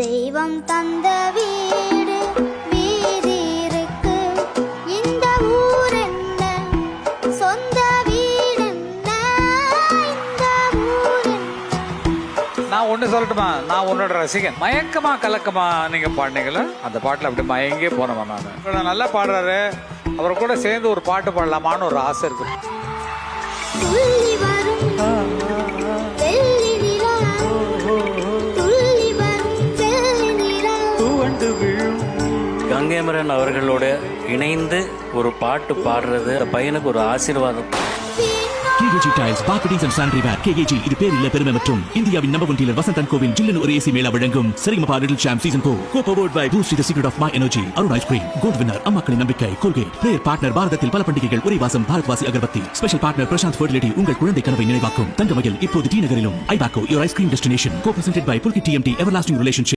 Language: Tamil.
தெய்வம் தந்த வீடு வீதி இருக்கு இந்த ஊர் என்ன? சொந்த வீடு என்ன? இந்த ஊர் என்ன? நான் ஒண்ணு சொல்லட்டுமா? நான் உன்னோட ரசிகன். மயக்கமா கலக்கமா நீங்க பாடினீங்களா? அந்த பாட்டுல அப்படி மயங்கே போனவா நான். நல்லா பாடுறாரு. அவர் கூட சேர்ந்து ஒரு பாட்டு பாடலாமான்னு ஒரு ஆசை இருக்கு. கங்கேமரன் அவர்களோட இணைந்து ஒரு பாட்டு பாடுறது அந்த பையனுக்கு ஒரு ஆசீர்வாதம். KG tiles and sanitary ware KG இது பேர் இல்ல பெருமை மற்றும் இந்தியாவின் நம்பர் ஒன் டீலர் வசந்தன் கோவின் ஜில்லன் ஒரு ஏசி மேளா வழங்கும் சரிகமபா லிட்டில் சாம் சீசன் கோ கோ powered by Boost the secret of my energy Arun ice cream gold winner அம்மாக்களின் நம்பிக்கை கோல்கேட் பிளேயர் பார்ட்னர் பாரதத்தில் பல பண்டிகைகள் ஒரே வாசம் Bharatvasi agarbatti. Special partner Prashanth fertility உங்கள் குழந்தை கனவை நினைவாக்கும். தங்கமயில் இப்போது டி நகரிலும். ஐபாக்கோ யோர் ஐஸ்கிரீம் டெஸ்டினேஷன் கோ பிரசன்டெட் பை புல்கி டிஎம்டி எவர்லாஸ்டிங் ரிலேஷன்ஷிப்